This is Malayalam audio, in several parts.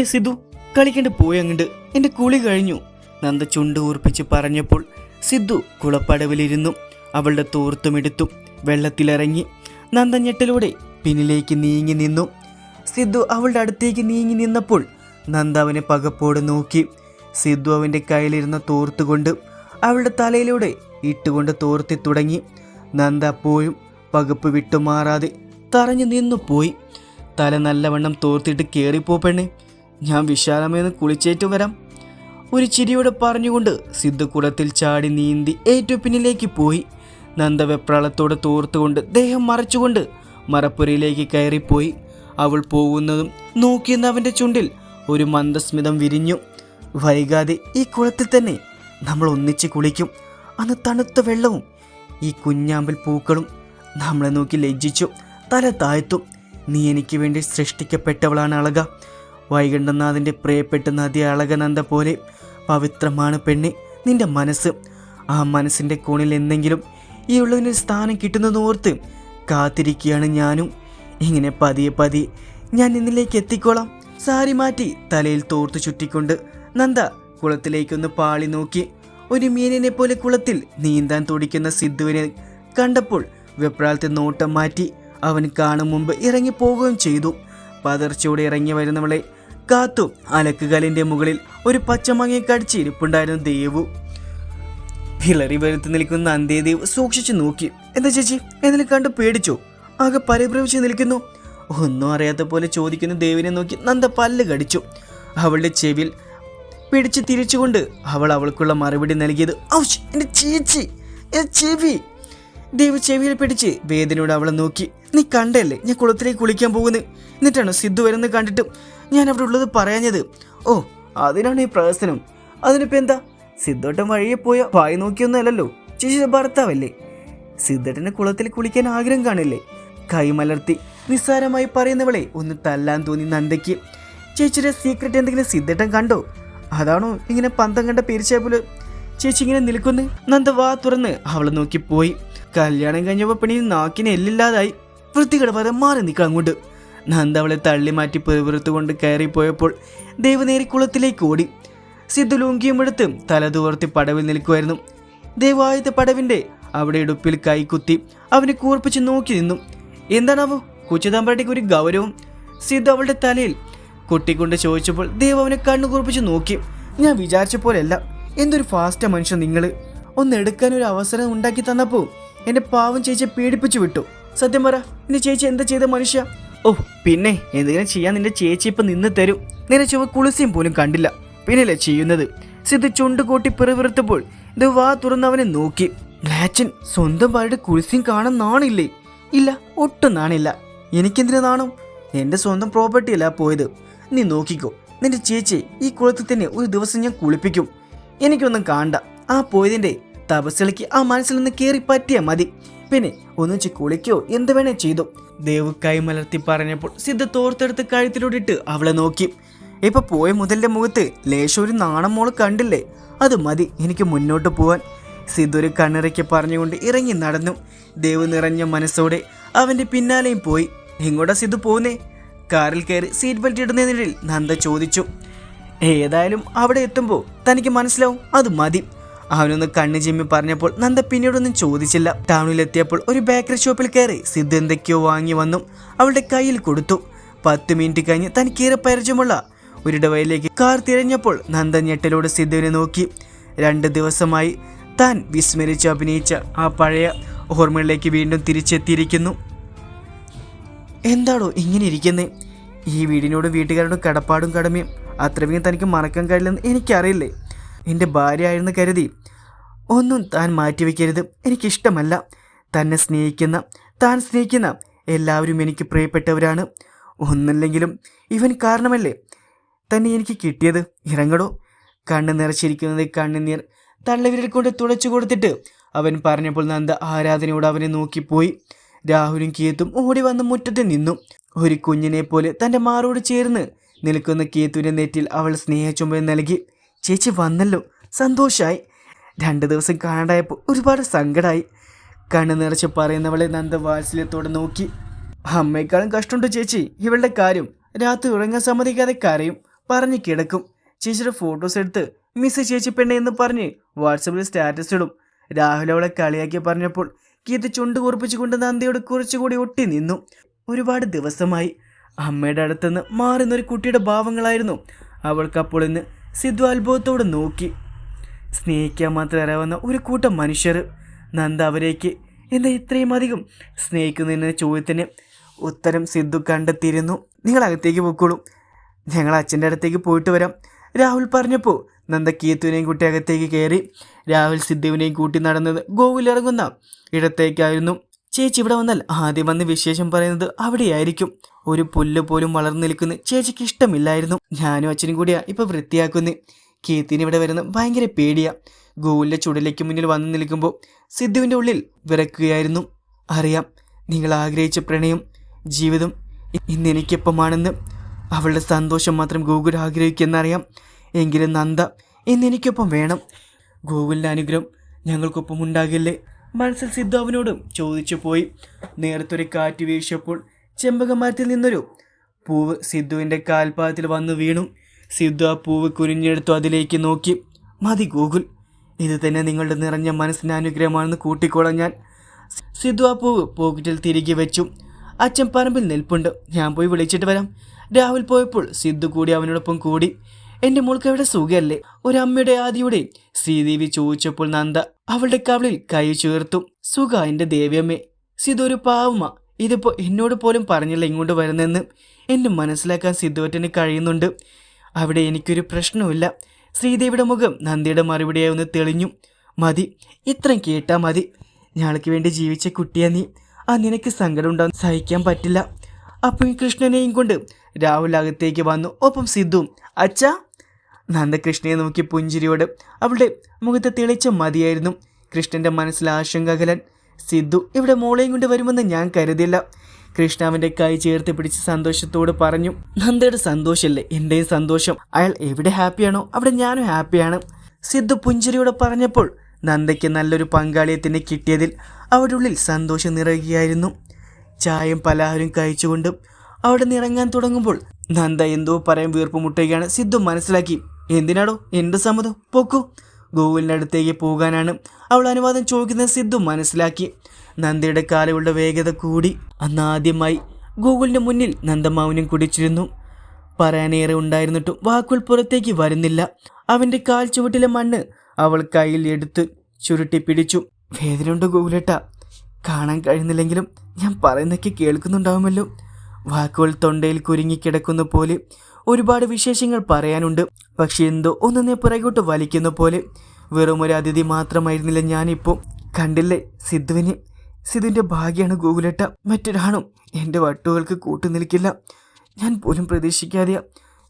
ദേ സിദ്ധു കളിക്കണ്ട് പോയി അങ്ങണ്ട് എന്റെ കുളി കഴിഞ്ഞു. നന്ദ ചുണ്ട് ഊർപ്പിച്ച് പറഞ്ഞപ്പോൾ സിദ്ധു കുളപ്പടവിലിരുന്നു. അവളുടെ തോർത്തുമെടുത്തു വെള്ളത്തിലിറങ്ങി. നന്ദ പിന്നിലേക്ക് നീങ്ങി നിന്നു. സിദ്ധു അവളുടെ അടുത്തേക്ക് നീങ്ങി നിന്നപ്പോൾ നന്ദ അവനെ പകപ്പോട് നോക്കി. സിദ്ധു അവന്റെ കയ്യിലിരുന്ന തോർത്തുകൊണ്ട് അവളുടെ തലയിലൂടെ ഇട്ടുകൊണ്ട് തോർത്തി തുടങ്ങി. നന്ദ അപ്പോഴും പകപ്പ് വിട്ടുമാറാതെ തറഞ്ഞു നിന്നു പോയി. തല നല്ലവണ്ണം തോർത്തിട്ട് കയറിപ്പോ പെണ്ണെ. ഞാൻ വിശാലമേന്ന് കുളിച്ചേറ്റ് വരാം ഒരു ചിരിയോടെ പറഞ്ഞുകൊണ്ട് സിദ്ധു ചാടി നീന്തി ഏറ്റവും പിന്നിലേക്ക് പോയി. നന്ദ വെപ്രാളത്തോടെ തോർത്തുകൊണ്ട് ദേഹം മറച്ചുകൊണ്ട് മറപ്പുരയിലേക്ക് കയറിപ്പോയി. അവൾ പോകുന്നതും നോക്കിയെന്ന് അവന്റെ ചുണ്ടിൽ ഒരു മന്ദസ്മിതം വിരിഞ്ഞു. വൈകാതെ ഈ കുളത്തിൽ തന്നെ നമ്മൾ ഒന്നിച്ച് കുളിക്കും. അന്ന് തണുത്ത വെള്ളവും ഈ കുഞ്ഞാമ്പൽ പൂക്കളും നമ്മളെ നോക്കി ലജ്ജിച്ചു. തല താഴ്ത്തും. നീ എനിക്ക് വേണ്ടി സൃഷ്ടിക്കപ്പെട്ടവളാണ് അളക. വൈകണ്ഠനാഥന്റെ പ്രിയപ്പെട്ട നദി അളകനന്ദ പോലെ പവിത്രമാണ് പെണ്ണെ. നിന്റെ മനസ്സ്. ആ മനസ്സിന്റെ കോണിൽ എന്തെങ്കിലും ഈ ഉള്ളതിന് സ്ഥാനം കിട്ടുന്നതോർത്ത് കാത്തിരിക്കുകയാണ് ഞാനും. ഇങ്ങനെ പതിയെ പതിയെ ഞാൻ നിന്നിലേക്ക് എത്തിക്കോളാം. സാരി മാറ്റി തലയിൽ തോർത്തു ചുറ്റിക്കൊണ്ട് നന്ദ കുളത്തിലേക്കൊന്ന് പാളി നോക്കി. ഒരു മീനിനെ പോലെ കുളത്തിൽ നീന്താൻ തുടിക്കുന്ന സിദ്ധുവിനെ കണ്ടപ്പോൾ വെപ്രാളത്തെ നോട്ടം മാറ്റി അവൻ കാണും മുമ്പ് ഇറങ്ങി പോവുകയും ചെയ്തു. പതർച്ചയോടെ ഇറങ്ങി വരുന്നവളെ കാത്തു. അലക്കുകാലിന്റെ മുകളിൽ ഒരു പച്ചമങ്ങയെ കടിച്ച് ഇരിപ്പുണ്ടായിരുന്നു ദേവു. ഹിളറി വരുത്തി നിൽക്കുന്ന നന്ദിദേവ് സൂക്ഷിച്ചു നോക്കി. എന്താ ചേച്ചി? എന്നെ കണ്ട് പേടിച്ചോ? ആകെ പരിഭ്രമിച്ച് നിൽക്കുന്നു. ഒന്നും അറിയാത്ത പോലെ ചോദിക്കുന്ന ദേവിനെ നോക്കി നന്ദ പല്ല് കടിച്ചു. അവളുടെ ചെവിൽ പിടിച്ച് തിരിച്ചുകൊണ്ട് അവൾ അവൾക്കുള്ള മറുപടി നൽകിയത് ഔഷ് ചേച്ചി ചെവി. ദേവ് ചെവിയിൽ പിടിച്ച് വേദനയോട് അവളെ നോക്കി നീ കണ്ടല്ലേ? ഞാൻ കുളത്തിലേക്ക് കുളിക്കാൻ പോകുന്നത് എന്നിട്ടാണ് സിദ്ധു വരുന്നത് കണ്ടിട്ട്? ഞാൻ അവിടെ ഉള്ളത് പറയാഞ്ഞത്. ഓ അതിനാണ് ഈ പ്രഹസനം. അതിനിപ്പോ എന്താ? സിദ്ധോട്ടൻ വഴിയെ പോയ വായി നോക്കിയൊന്നുമല്ലല്ലോ. ചേച്ചി ഭർത്താവല്ലേ? സിദ്ധേട്ടന് കുളത്തിൽ കുളിക്കാൻ ആഗ്രഹം കാണില്ലേ? കൈമലർത്തി നിസ്സാരമായി പറയുന്നവളെ ഒന്ന് തല്ലാൻ തോന്നി നന്ദയ്ക്ക്. ചേച്ചിയുടെ സീക്രട്ട് എന്തെങ്കിലും സിദ്ധട്ടൻ കണ്ടോ? അതാണോ ഇങ്ങനെ പന്തം കണ്ട പിരിച്ചേപോലെ ചേച്ചി ഇങ്ങനെ നിൽക്കുന്നു. നന്ദ വാ തുറന്ന് അവളെ നോക്കി പോയി. കല്യാണം കഴിഞ്ഞപ്പോൾ പണി നാക്കിന് എല്ലില്ലാതായി. വൃത്തികട പദം മാറി നിൽക്കാൻ അങ്ങോട്ട്. നന്ദ അവളെ തള്ളി മാറ്റി പെറുവിറുത്തുകൊണ്ട് കയറിപ്പോയപ്പോൾ ദേവനേരി കുളത്തിലേക്ക് ഓടി. സിദ്ധു ലുങ്കിയും എടുത്ത് തലതുവർത്തി പടവിൽ നിൽക്കുമായിരുന്നു ദേവായുധ പടവിന്റെ അവിടെ ഇടുപ്പിൽ കൈക്കുത്തി അവനെ കൂർപ്പിച്ച് നോക്കി നിന്നു. എന്താണാവോ? കൊച്ചുതാമ്പാട്ടിക്ക് ഒരു ഗൗരവം. സിദ്ധു അവളുടെ തലയിൽ കൊട്ടിക്കൊണ്ട് ചോദിച്ചപ്പോൾ ദേവ് അവനെ കണ്ണു കുറിപ്പിച്ച് നോക്കി. ഞാൻ വിചാരിച്ച പോലെയല്ല. എന്തൊരു ഫാസ്റ്റ് മനുഷ്യൻ നിങ്ങൾ ഒന്ന് എടുക്കാൻ ഒരു അവസരം ഉണ്ടാക്കി തന്നപ്പോൾ എന്റെ പാവം ചേച്ചിയെ പീഡിപ്പിച്ചു വിട്ടു. സത്യം പറ എന്റെ ചേച്ചി എന്താ ചെയ്ത മനുഷ്യ? ഓ പിന്നെ എന്തെങ്കിലും ചെയ്യാൻ നിന്റെ ചേച്ചി ഇപ്പം നിന്ന് തരും. നിന്നെ ചുവ കുളിസിയും പോലും കണ്ടില്ല. പിന്നല്ലേ ചെയ്യുന്നത്? സിദ്ധു ചുണ്ട് കൂട്ടി പിറവിറുത്തപ്പോൾ ഇത് വാ തുറന്നവനെ നോക്കി. മ്ലാച്ചൻ സ്വന്തം ഭാര്യയുടെ കുളിസിയും കാണാൻ നാണില്ലേ? ഇല്ല ഒട്ടും നാണില്ല. എനിക്കെന്തിനു നാണം? എന്റെ സ്വന്തം പ്രോപ്പർട്ടി അല്ല പോയത്. നീ നോക്കിക്കോ നിന്റെ ചേച്ചി ഈ കുളത്തിൽ തന്നെ ഒരു ദിവസം ഞാൻ കുളിപ്പിക്കും. എനിക്കൊന്നും കാണണ്ട ആ പോയതിന്റെ തപസ്സിലേക്ക് ആ മനസ്സിൽ നിന്ന് കയറി പറ്റിയാൽ മതി. പിന്നെ ഒന്നിച്ച് കുളിക്കോ എന്ത് വേണേ ചെയ്തു. ദേവ് കൈമലർത്തി പറഞ്ഞപ്പോൾ സിദ്ധ തോർത്തെടുത്ത് കഴുത്തിലോട്ടിട്ട് അവളെ നോക്കി. ഇപ്പൊ പോയ മുതലിന്റെ മുഖത്ത് ലേശം ഒരു നാണം മോൾ കണ്ടില്ലേ? അത് മതി എനിക്ക് മുന്നോട്ട് പോവാൻ. സിദ്ധു ഒരു കണ്ണിറക്കി പറഞ്ഞുകൊണ്ട് ഇറങ്ങി നടന്നു. ദേവ് നിറഞ്ഞ മനസ്സോടെ അവന്റെ പിന്നാലെയും പോയി. എങ്ങോട്ടാ സിദ്ധു പോകുന്നേ കാറിൽ കയറി സീറ്റ് ബെൽറ്റ് ഇടുന്നതിനിടയിൽ നന്ദ ചോദിച്ചു. ഏതായാലും അവിടെ എത്തുമ്പോൾ തനിക്ക് മനസ്സിലാവും അത് മതി. അവനൊന്ന് കണ്ണു ചിമ്മി പറഞ്ഞപ്പോൾ നന്ദ പിന്നീടൊന്നും ചോദിച്ചില്ല. ടൗണിൽ എത്തിയപ്പോൾ ഒരു ബേക്കറി ഷോപ്പിൽ കയറി സിദ്ധു എന്തൊക്കെയോ വാങ്ങി വന്നു. അവളുടെ കയ്യിൽ കൊടുത്തു. പത്ത് മിനിറ്റ് കഴിഞ്ഞ് തനിക്കേറെ പരിചയമുള്ള ഒരിടവയിലേക്ക് കാർ തിരഞ്ഞപ്പോൾ നന്ദ ഞെട്ടലോട് സിദ്ധുവിനെ നോക്കി. രണ്ട് ദിവസമായി താൻ വിസ്മരിച്ച് അഭിനയിച്ച ആ പഴയ ഓർമ്മകളിലേക്ക് വീണ്ടും തിരിച്ചെത്തിയിരിക്കുന്നു. എന്താണോ ഇങ്ങനെ ഇരിക്കുന്നത് ഈ വീടിനോടും വീട്ടുകാരോടും കടപ്പാടും കടമയും അത്രയും തനിക്ക് മറക്കാൻ കഴിയില്ലെന്ന് എനിക്കറിയില്ലേ? എന്റെ ഭാര്യ ആയിരുന്നു കരുതി ഒന്നും താൻ മാറ്റിവെക്കരുത്. എനിക്കിഷ്ടമല്ല. തന്നെ സ്നേഹിക്കുന്ന താൻ സ്നേഹിക്കുന്ന എല്ലാവരും എനിക്ക് പ്രിയപ്പെട്ടവരാണ്. ഒന്നല്ലെങ്കിലും ഇവൻ കാരണമല്ലേ? തന്നെ എനിക്ക് കിട്ടിയത്. ഇറങ്ങടോ. കണ്ണ് നിറച്ചിരിക്കുന്നത് കണ്ണുനീർ തള്ളവിരൽ കൊണ്ട് തുടച്ചു കൊടുത്തിട്ട് അവൻ പറഞ്ഞപ്പോൾ നന്ദ ആരാധനയോട് അവനെ നോക്കിപ്പോയി. രാഹുലും കീത്തും ഓടി വന്ന് മുറ്റത്ത് നിന്നു. ഒരു കുഞ്ഞിനെ പോലെ തന്റെ മാറോട് ചേർന്ന് നിൽക്കുന്ന കീത്തുവിന്റെ നെറ്റിൽ അവൾ സ്നേഹചുംബനം നൽകി. ചേച്ചി വന്നല്ലോ. സന്തോഷായി. രണ്ട് ദിവസം കാണാണ്ടായപ്പോൾ ഒരുപാട് സങ്കടമായി കണ്ണു നിറച്ച് പറയുന്നവളെ നന്ദ വാത്സല്യത്തോടെ നോക്കി. അമ്മയെക്കാളും കഷ്ടമുണ്ട് ചേച്ചി. ഇവളുടെ കാര്യം രാത്രി ഉറങ്ങാൻ സമ്മതിക്കാതെ കരയും. പറഞ്ഞ് കിടക്കും. ചേച്ചിയുടെ ഫോട്ടോസ് എടുത്ത് മിസ് ചേച്ചി പെണ്ണെ എന്ന് പറഞ്ഞ് വാട്സപ്പിൽ സ്റ്റാറ്റസ് ഇടും. രാഹുൽ അവളെ കളിയാക്കി പറഞ്ഞപ്പോൾ കീത്ത് ചുണ്ട് കുറിപ്പിച്ചുകൊണ്ട് നന്ദിയോട് കുറച്ചുകൂടി ഒട്ടി നിന്നു. ഒരുപാട് ദിവസമായി അമ്മയുടെ അടുത്തുനിന്ന് മാറുന്ന ഒരു കുട്ടിയുടെ ഭാവങ്ങളായിരുന്നു. അവൾക്കപ്പോൾ ഇന്ന് സിദ്ധു അത്ഭുതത്തോടെ നോക്കി. സ്നേഹിക്കാൻ മാത്രം അറിയാവുന്ന ഒരു കൂട്ടം മനുഷ്യർ നന്ദ അവരേക്ക് എന്താ ഇത്രയും അധികം സ്നേഹിക്കുന്നതിന് ചോദ്യത്തിന് ഉത്തരം സിദ്ധു കണ്ടെത്തിയിരുന്നു. നിങ്ങൾ അകത്തേക്ക് പൊക്കോളൂ. ഞങ്ങൾ അച്ഛന്റെ അടുത്തേക്ക് പോയിട്ട് വരാം. രാഹുൽ പറഞ്ഞപ്പോൾ നന്ദ കീത്തുവിനെയും കൂട്ടി അകത്തേക്ക് കയറി. രാഹുൽ സിദ്ധുവിനെയും കൂട്ടി നടന്നത് ഗോവിലിറങ്ങുന്ന ഇടത്തേക്കായിരുന്നു. ചേച്ചി ഇവിടെ വന്നാൽ ആദ്യം വന്ന് വിശേഷം പറയുന്നത് അവിടെയായിരിക്കും. ഒരു പുല്ല് പോലും വളർന്നു നിൽക്കുന്ന ചേച്ചിക്ക് ഇഷ്ടമില്ലായിരുന്നു. ഞാനും അച്ഛനും കൂടിയാ ഇപ്പം വൃത്തിയാക്കുന്നത് കീത്തിന് ഇവിടെ വരുന്ന ഭയങ്കര പേടിയാ. ഗോകുലിന്റെ ചുടലേക്ക് മുന്നിൽ വന്നു നിൽക്കുമ്പോൾ സിദ്ധുവിന്റെ ഉള്ളിൽ വിറക്കുകയായിരുന്നു. അറിയാം നിങ്ങൾ ആഗ്രഹിച്ച പ്രണയം ജീവിതം ഇന്ന് എനിക്കൊപ്പമാണെന്ന്. അവളുടെ സന്തോഷം മാത്രം ഗൂഗിൾ ആഗ്രഹിക്കുമെന്നറിയാം. എങ്കിലും നന്ദ ഇന്ന് എനിക്കൊപ്പം വേണം. ഗൂഗിളിന്റെ അനുഗ്രഹം ഞങ്ങൾക്കൊപ്പം ഉണ്ടാകില്ലേ മനസ്സിൽ സിദ്ധു അവനോട് ചോദിച്ചു പോയി. നേരത്തൊരു കാറ്റ് വീശിയപ്പോൾ ചെമ്പകമരത്തിൽ നിന്നൊരു പൂവ് സിദ്ധുവിന്റെ കാൽപാദത്തിൽ വന്നു വീണു. സിദ്ധു ആ പൂവ് കുനിഞ്ഞെടുത്തു അതിലേക്ക് നോക്കി. മതി ഗൂഗിൾ. ഇത് തന്നെ നിങ്ങളുടെ നിറഞ്ഞ മനസ്സിന് അനുഗ്രഹമാണെന്ന് കൂട്ടിക്കോളാം ഞാൻ സിദ്ധു ആ പൂവ് പോക്കറ്റിൽ തിരികെ വെച്ചു. അച്ഛൻ പറമ്പിൽ നിൽപ്പുണ്ട്. ഞാൻ പോയി വിളിച്ചിട്ട് വരാം. രാഹുൽ പോയപ്പോൾ സിദ്ധു കൂടി അവനോടൊപ്പം കൂടി. എന്റെ മോൾക്ക് എവിടെ സുഖമല്ലേ ഒരമ്മയുടെ ആദിയുടെ ശ്രീദേവി ചോദിച്ചപ്പോൾ നന്ദ അവളുടെ കവളിൽ കൈ ചേർത്തു. സുഖ എന്റെ ദേവിയമ്മേ. സിദ്ധു ഒരു പാവമ. ഇതിപ്പോൾ എന്നോട് പോലും പറഞ്ഞില്ല ഇങ്ങോട്ട് വരുന്നെന്ന്. എന്നെ മനസ്സിലാക്കാൻ സിദ്ധുവറ്റന് കഴിയുന്നുണ്ട്. അവിടെ എനിക്കൊരു പ്രശ്നവുമില്ല. ശ്രീദേവിയുടെ മുഖം നന്ദിയുടെ മറുപടിയായി ഒന്ന് തെളിഞ്ഞു. മതി ഇത്രയും കേട്ടാ മതി. ഞങ്ങൾക്ക് വേണ്ടി ജീവിച്ച കുട്ടിയാ നീ. ആ നിനക്ക് സങ്കടം ഉണ്ടാകും സഹിക്കാൻ പറ്റില്ല. അപ്പോൾ കൃഷ്ണനെയും കൊണ്ട് രാഹുൽ അകത്തേക്ക് വന്നു. ഒപ്പം സിദ്ധുവും അച്ഛാ. നന്ദകൃഷ്ണനെ നോക്കി പുഞ്ചിരിയോട് അവളുടെ മുഖത്ത് തെളിച്ച മതിയായിരുന്നു. കൃഷ്ണന്റെ മനസ്സിൽ ആശങ്ക അകലൻ സിദ്ധു ഇവിടെ മോളെയും കൊണ്ട് വരുമെന്ന് ഞാൻ കരുതില്ല കൃഷ്ണ അവന്റെ കൈ ചേർത്ത് പിടിച്ച് സന്തോഷത്തോട് പറഞ്ഞു നന്ദയുടെ സന്തോഷമല്ലേ എന്റെയും സന്തോഷം. അയാൾ എവിടെ ഹാപ്പിയാണോ അവിടെ ഞാനും ഹാപ്പിയാണ്. സിദ്ധു പുഞ്ചിരിയോടെ പറഞ്ഞപ്പോൾ നന്ദയ്ക്ക് നല്ലൊരു പങ്കാളിയെ തന്നെ കിട്ടിയതിൽ അവരുടെ ഉള്ളിൽ സന്തോഷം നിറയുകയായിരുന്നു. ചായയും പലഹാരം കഴിച്ചുകൊണ്ടും അവിടെ നിറങ്ങാൻ തുടങ്ങുമ്പോൾ നന്ദ എന്തോ പറയാൻ വീർപ്പ് മുട്ടുകയാണ് സിദ്ധു മനസ്സിലാക്കി. എന്തിനാടോ? എന്ത് സമ്മതം? പോക്കു. ഗോകുലിന്റെ അടുത്തേക്ക് പോകാനാണ് അവൾ അനുവാദം ചോദിക്കുന്നത് സിദ്ധു മനസ്സിലാക്കി. നന്ദയുടെ കാലുകളുടെ വേഗത കൂടി. അന്നാദ്യമായി ഗൂഗിളിന്റെ മുന്നിൽ നന്ദമാവിനും കുടിച്ചിരുന്നു. പറയാനേറെ ഉണ്ടായിരുന്നിട്ടും വാക്കുകൾ പുറത്തേക്ക് വരുന്നില്ല. അവന്റെ കാൽ ചുവട്ടിലെ മണ്ണ് അവൾ കയ്യിൽ എടുത്ത് ചുരുട്ടി പിടിച്ചു. വേദനയുണ്ട് ഗൂഗിളേട്ട കാണാൻ കഴിയുന്നില്ലെങ്കിലും ഞാൻ പറയുന്നൊക്കെ കേൾക്കുന്നുണ്ടാവുമല്ലോ. വാക്കുകൾ തൊണ്ടയിൽ കുരുങ്ങിക്കിടക്കുന്ന പോലെ ഒരുപാട് വിശേഷങ്ങൾ പറയാനുണ്ട്. പക്ഷെ എന്തോ ഒന്നിനെ പുറകോട്ട് വലിക്കുന്ന പോലെ. വെറുമൊരു അതിഥി മാത്രമായിരുന്നില്ല ഞാനിപ്പോൾ കണ്ടില്ലേ സിദ്ധുവിനെ? സിദ്ധുവിന്റെ ഭാഗ്യമാണ് ഗൂഗുലേട്ട മറ്റൊരാണും. എന്റെ വട്ടുകൾക്ക് കൂട്ടു നിൽക്കില്ല. ഞാൻ പോലും പ്രതീക്ഷിക്കാതെ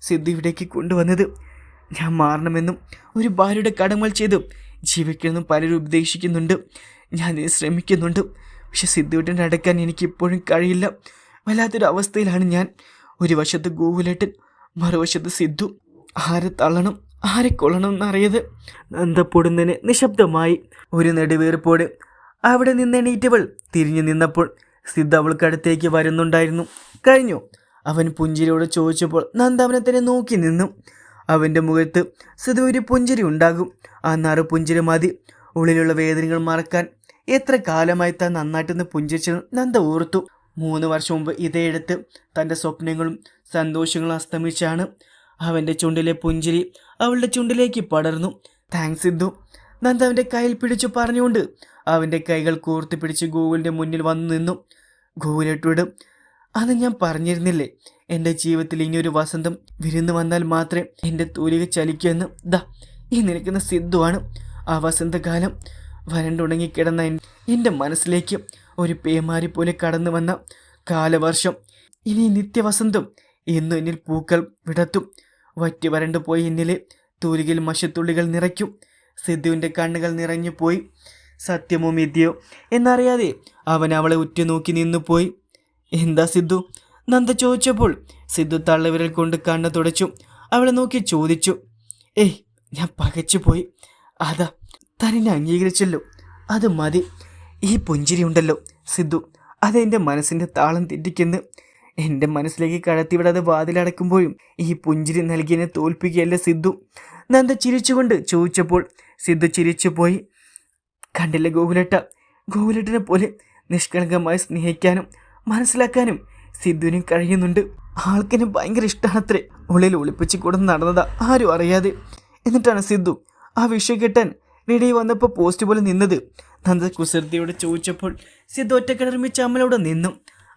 സിദ്ധു ഇവിടേക്ക് കൊണ്ടുവന്നത്. ഞാൻ മാറണമെന്നും ഒരു ഭാര്യയുടെ കടമകൾ ചെയ്തു. ജീവിക്കണമെന്നും പലരും ഉപദേശിക്കുന്നുണ്ട്. ഞാൻ ശ്രമിക്കുന്നുണ്ട്. പക്ഷെ സിദ്ധുവിട്ടന്റെ അടക്കാൻ എനിക്ക് ഇപ്പോഴും കഴിയില്ല. വല്ലാത്തൊരു അവസ്ഥയിലാണ് ഞാൻ. ഒരു വശത്ത് ഗോകുലേട്ടൻ മറുവശത്ത് സിദ്ധു ആരെ തള്ളണം ആരെ കൊള്ളണം എന്നറിയത് നന്ദപ്പൊടുന്നതിന് നിശബ്ദമായി. ഒരു നെടുവീർപ്പോട് അവിടെ നിന്ന് എണീറ്റവൾ തിരിഞ്ഞു നിന്നപ്പോൾ സിദ്ധ അവൾക്കടുത്തേക്ക് വരുന്നുണ്ടായിരുന്നു. കഴിഞ്ഞു. അവൻ പുഞ്ചിരിയോട് ചോദിച്ചപ്പോൾ നന്ദ അവനെ തന്നെ നോക്കി നിന്നു. അവന്റെ മുഖത്ത് സിദ്ധ ഒരു പുഞ്ചിരി ഉണ്ടാകും. ആ നറു പുഞ്ചിരി മതി ഉള്ളിലുള്ള വേദനകൾ മറക്കാൻ എത്ര കാലമായി താൻ നന്നായിട്ടൊന്ന് പുഞ്ചിരിച്ചെന്ന് നന്ദ ഓർത്തു. മൂന്ന് വർഷം മുമ്പ് ഇതേടുത്ത് തന്റെ സ്വപ്നങ്ങളും സന്തോഷങ്ങളും അസ്തമിച്ചാണ് അവന്റെ ചുണ്ടിലെ പുഞ്ചിരി അവളുടെ ചുണ്ടിലേക്ക് പടർന്നു. താങ്ക്സ് സിദ്ധു. നന്ദ അവന്റെ കയ്യിൽ പിടിച്ചു പറഞ്ഞുകൊണ്ട് അവന്റെ കൈകൾ കോർത്ത് പിടിച്ച് ഗോകുലിന്റെ മുന്നിൽ വന്നു നിന്നു. ഗോകുലേട്ടോട് അത് ഞാൻ പറഞ്ഞിരുന്നില്ലേ? എന്റെ ജീവിതത്തിൽ ഇനിയൊരു വസന്തം വിരുന്ന് വന്നാൽ മാത്രമേ എന്റെ തൂലിക ചലിക്കൂ എന്ന്. ദാ ഈ നിൽക്കുന്ന സിദ്ധുവാണ് ആ വസന്തകാലം. വരണ്ടുണങ്ങിക്കിടന്ന എൻ- എന്റെ മനസ്സിലേക്ക് ഒരു പേമാരി പോലെ കടന്നു വന്ന കാലവർഷം. ഇനി നിത്യവസന്തം എന്നും എന്നിൽ പൂക്കൾ വിടത്തും. വറ്റി വരണ്ടുപോയി എന്നിലെ തൂലികയിൽ മഷത്തുള്ളികൾ നിറയ്ക്കും. സിദ്ധുവിന്റെ കണ്ണുകൾ നിറഞ്ഞു പോയി സത്യമോ മിഥ്യയോ എന്നറിയാതെ അവൻ അവളെ ഉറ്റുനോക്കി നിന്നു പോയി എന്താ സിദ്ധു? നന്ദ ചോദിച്ചപ്പോൾ സിദ്ധു തള്ളവിരൽ കൊണ്ട് കണ്ണ് തുടച്ചു. അവളെ നോക്കി ചോദിച്ചു. ഏയ് ഞാൻ പകച്ചുപോയി. അതാ തന്നെ അംഗീകരിച്ചല്ലോ. അത് മതി. ഈ പുഞ്ചിരി ഉണ്ടല്ലോ സിദ്ധു. അതെന്റെ മനസ്സിന്റെ താളം തെറ്റിക്കുന്നു. എന്റെ മനസ്സിലേക്ക് കടത്തിവിടാതെ വാതിലടക്കുമ്പോഴും ഈ പുഞ്ചിരി നൽകിയതിനെ തോൽപ്പിക്കുകയല്ല സിദ്ധു? നന്ദ ചിരിച്ചുകൊണ്ട് ചോദിച്ചപ്പോൾ സിദ്ധു ചിരിച്ചു പോയി കണ്ടില്ല ഗോകുലേട്ട. ഗോകുലേട്ടനെ പോലെ നിഷ്കളങ്കമായി സ്നേഹിക്കാനും മനസ്സിലാക്കാനും സിദ്ധുവിനും കഴിയുന്നുണ്ട്. ആൾക്കിനെ ഭയങ്കര ഇഷ്ടമാണത്രേ ഉള്ളിൽ ഒളിപ്പിച്ച് കൂടെ നടന്നതാ ആരും അറിയാതെ. എന്നിട്ടാണ് സിദ്ധു ആ വിഷയം കെട്ടാൻ റെഡി വന്നപ്പോൾ പോസ്റ്റ് പോലെ നിന്നത്. നന്ദ കുസൃതിയോട് ചോദിച്ചപ്പോൾ സിദ്ധു ഒറ്റക്കിടർമിച്ച് അമ്മലോട് നിന്നു.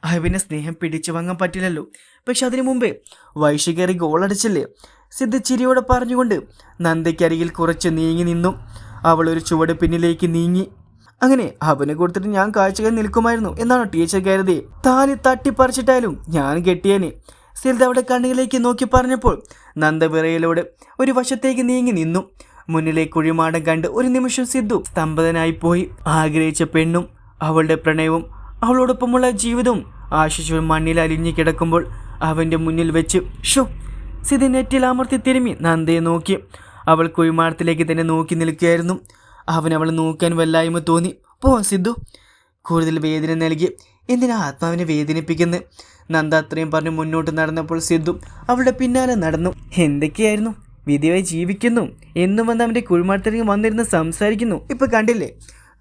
അയവിനെ സ്നേഹം പിടിച്ചു വാങ്ങാൻ പറ്റില്ലല്ലോ. പക്ഷെ അതിനു മുമ്പേ വൈശി കയറി ഗോളടിച്ചില്ലേ സിദ്ധു ചിരിയോടെ പറഞ്ഞുകൊണ്ട് നന്ദയ്ക്കരികിൽ കുറച്ച് നീങ്ങി നിന്നു. അവൾ ഒരു ചുവട് പിന്നിലേക്ക് നീങ്ങി. അങ്ങനെ അവനെ കൊടുത്തിട്ട് ഞാൻ കാഴ്ചകൾ നിൽക്കുമായിരുന്നു എന്നാണ് ടീച്ചർ കരുതി. താലി തട്ടിപ്പറിച്ചിട്ടായാലും ഞാൻ കെട്ടിയനെ. സിൽദ അവിടെ കണ്ണിലേക്ക് നോക്കി പറഞ്ഞപ്പോൾ നന്ദ വിറയിലൂടെ ഒരു വശത്തേക്ക് നീങ്ങി നിന്നു. മുന്നിലെ കുഴിമാടം കണ്ട് ഒരു നിമിഷം സിദ്ധു സ്തംഭതനായി പോയി. ആഗ്രഹിച്ച പെണ്ണും അവളുടെ പ്രണയവും അവളോടൊപ്പമുള്ള ജീവിതവും ആശിച്ചു മണ്ണിൽ അലിഞ്ഞു കിടക്കുമ്പോൾ അവന്റെ മുന്നിൽ വെച്ച് ഷു സിദ്ധി നെറ്റിൽ അമർത്തി തിരുമി നന്ദയെ നോക്കി. അവൾ കുഴിമാടത്തിലേക്ക് തന്നെ നോക്കി നിൽക്കുകയായിരുന്നു. അവൻ അവൾ നോക്കാൻ വല്ലായ്മ തോന്നി. പോ സിദ്ധു. കൂടുതൽ വേദന നൽകി. എന്തിനാ ആത്മാവിനെ വേദനിപ്പിക്കുന്നത് നന്ദ അത്രയും പറഞ്ഞ് മുന്നോട്ട് നടന്നപ്പോൾ സിദ്ധു അവളുടെ പിന്നാലെ നടന്നു. എന്തൊക്കെയായിരുന്നു? വിധിയായി ജീവിക്കുന്നു. എന്നും വന്ന് അവന്റെ കുഴിമാടത്തിലേക്ക് വന്നിരുന്ന് സംസാരിക്കുന്നു. ഇപ്പം കണ്ടില്ലേ?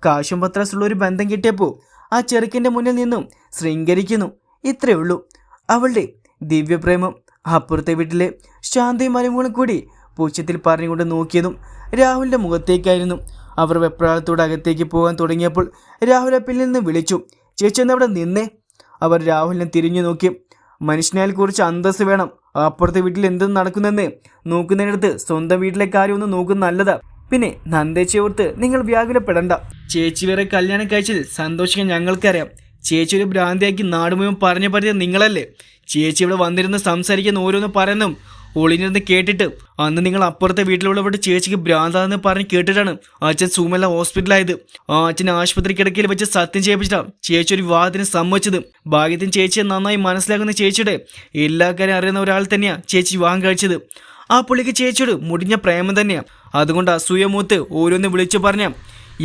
കാശും പത്രാസുള്ള ഒരു ബന്ധം കിട്ടിയപ്പോൾ ആ ചെറുക്കന്റെ മുന്നിൽ നിന്നും ശൃംഗരിക്കുന്നു. ഇത്രയേ ഉള്ളൂ. അവളുടെ ദിവ്യപ്രേമം അപ്പുറത്തെ വീട്ടിലെ ശാന്തയും മരങ്ങളും കൂടി പൂച്ചത്തിൽ പറഞ്ഞുകൊണ്ട് നോക്കിയതും രാഹുലിന്റെ മുഖത്തേക്കായിരുന്നു. അവർ വെപ്രാളത്തോടെ അകത്തേക്ക് പോകാൻ തുടങ്ങിയപ്പോൾ രാഹുൽ അപ്പിൽ നിന്ന് വിളിച്ചു ചേച്ചി അവിടെ നിന്നേ? അവർ രാഹുലിനെ തിരിഞ്ഞു നോക്കി. മനുഷ്യനാൽ കുറിച്ച് അന്തസ് വേണം. അപ്പുറത്തെ വീട്ടിൽ എന്ത് നടക്കുന്നെന്ന്? നോക്കുന്നതിനടുത്ത് സ്വന്തം വീട്ടിലെ കാര്യം ഒന്ന് നോക്കുന്നത് നല്ലതാ. പിന്നെ നന്ദേച്ചി ഓർത്ത് നിങ്ങൾ വ്യാകുലപ്പെടണ്ട. ചേച്ചി വേറെ കല്യാണം കഴിച്ചതിൽ സന്തോഷിക്കാൻ ഞങ്ങൾക്കറിയാം. ചേച്ചി ഒരു ഭ്രാന്തിയാക്കി നാട് മുഴുവൻ പറഞ്ഞു പറഞ്ഞത് നിങ്ങളല്ലേ? ചേച്ചി ഇവിടെ വന്നിരുന്ന് സംസാരിക്കുന്ന ഓരോന്ന് പറയുന്നതും ഒളിഞ്ഞിരുന്ന് കേട്ടിട്ട് അന്ന് നിങ്ങൾ അപ്പുറത്തെ വീട്ടിലുള്ളവരുടെ ചേച്ചിക്ക് ഭ്രാന്താന്ന് പറഞ്ഞ് കേട്ടിട്ടാണ് അച്ഛൻ സുമല ഹോസ്പിറ്റലായത് ആ അച്ഛൻ ആശുപത്രി കിടക്കയിൽ വെച്ച് സത്യം ചെയ്യിപ്പിച്ചിട്ടാണ് ചേച്ചി ഒരു വിവാഹത്തിന് സമ്മതിച്ചത്. ഭാഗ്യത്തിന് ചേച്ചിയെ നന്നായി മനസ്സിലാക്കുന്ന ചേച്ചിയുടെ എല്ലാ കാര്യം അറിയുന്ന ഒരാൾ തന്നെയാണ് ചേച്ചി വിവാഹം കഴിച്ചത്. ആ പുള്ളിക്ക് ചേച്ചിയോട് മുടിഞ്ഞ പ്രേമം തന്നെയാണ് അതുകൊണ്ട് അസൂയ മൂത്ത് ഓരോന്ന് വിളിച്ചു പറഞ്ഞ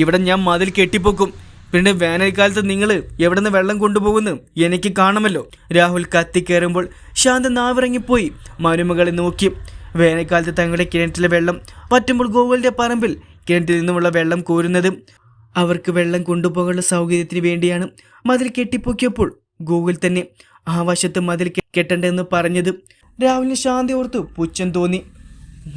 ഇവിടെ ഞാൻ മതിൽ കെട്ടിപ്പോക്കും. പിന്നെ വേനൽക്കാലത്ത് നിങ്ങൾ എവിടെ നിന്ന് വെള്ളം കൊണ്ടുപോകുന്നു എനിക്ക് കാണുമല്ലോ. രാഹുൽ കത്തിക്കയറുമ്പോൾ ശാന്ത നാവിറങ്ങിപ്പോയി. മരുമകളെ നോക്കി. വേനൽക്കാലത്ത് തങ്ങളുടെ കിണറ്റിലെ വെള്ളം പറ്റുമ്പോൾ ഗോകുലിന്റെ പറമ്പിൽ കിണറ്റിൽ നിന്നുമുള്ള വെള്ളം കോരുന്നത്. അവർക്ക് വെള്ളം കൊണ്ടുപോകാനുള്ള സൗകര്യത്തിന് വേണ്ടിയാണ് മതിൽ കെട്ടിപ്പൊക്കിയപ്പോൾ ഗൂഗിൾ തന്നെ ആ വശത്ത് മതിൽ കെട്ടണ്ടെന്ന് പറഞ്ഞത്. രാഹുലിന് ശാന്തി ഓർത്തു പുച്ഛം തോന്നി.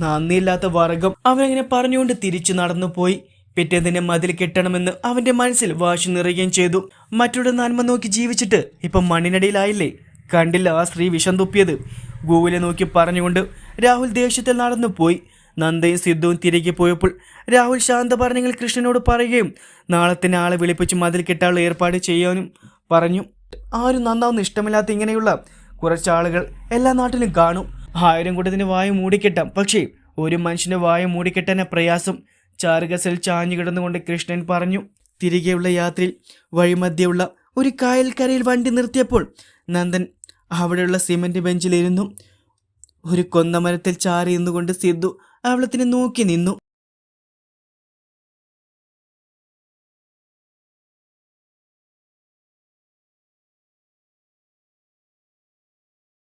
നന്ദിയില്ലാത്ത വർഗം അവനങ്ങനെ പറഞ്ഞുകൊണ്ട് തിരിച്ചു നടന്നു പോയി പിറ്റേതിനെ മതിൽ കെട്ടണമെന്ന് അവന്റെ മനസ്സിൽ വാശി നിറയുകയും ചെയ്തു. മറ്റുള്ള നന്മ നോക്കി ജീവിച്ചിട്ട് ഇപ്പം മണ്ണിനടിയിലായില്ലേ? കണ്ടില്ല ആ സ്ത്രീ വിഷം തുപ്പിയത്. ഗൂഗിളെ നോക്കി പറഞ്ഞുകൊണ്ട് രാഹുൽ ദേഷ്യത്തിൽ നടന്നു പോയി. നന്ദയും സിദ്ധുവും തിരികെ പോയപ്പോൾ രാഹുൽ ശാന്ത പറഞ്ഞെങ്കിൽ കൃഷ്ണനോട് പറയുകയും നാളെ തന്നെ ആളെ വിളിപ്പിച്ച് മതിൽ കെട്ടാനുള്ള ഏർപ്പാട് ചെയ്യാനും പറഞ്ഞു. ആരും നന്നാവുന്ന ഇഷ്ടമില്ലാത്ത ഇങ്ങനെയുള്ള കുറച്ചാളുകൾ എല്ലാ നാട്ടിലും കാണും. ആയിരം കൂട്ടത്തിന് വായു മൂടിക്കെട്ടാം. പക്ഷേ ഒരു മനുഷ്യന്റെ വായു മൂടിക്കെട്ടാനെ പ്രയാസം ചാരുകസിൽ ചാഞ്ഞു കിടന്നുകൊണ്ട് കൃഷ്ണൻ പറഞ്ഞു തിരികെയുള്ള യാത്രയിൽ വഴിമധ്യയുള്ള ഒരു കായൽക്കരയിൽ വണ്ടി നിർത്തിയപ്പോൾ നന്ദൻ അവിടെയുള്ള സിമന്റ് ബെഞ്ചിലിരുന്നു. ഒരു കൊന്നമരത്തിൽ ചാരി നിന്നുകൊണ്ട് സിദ്ധു അവളത്തിനെ നോക്കി നിന്നു.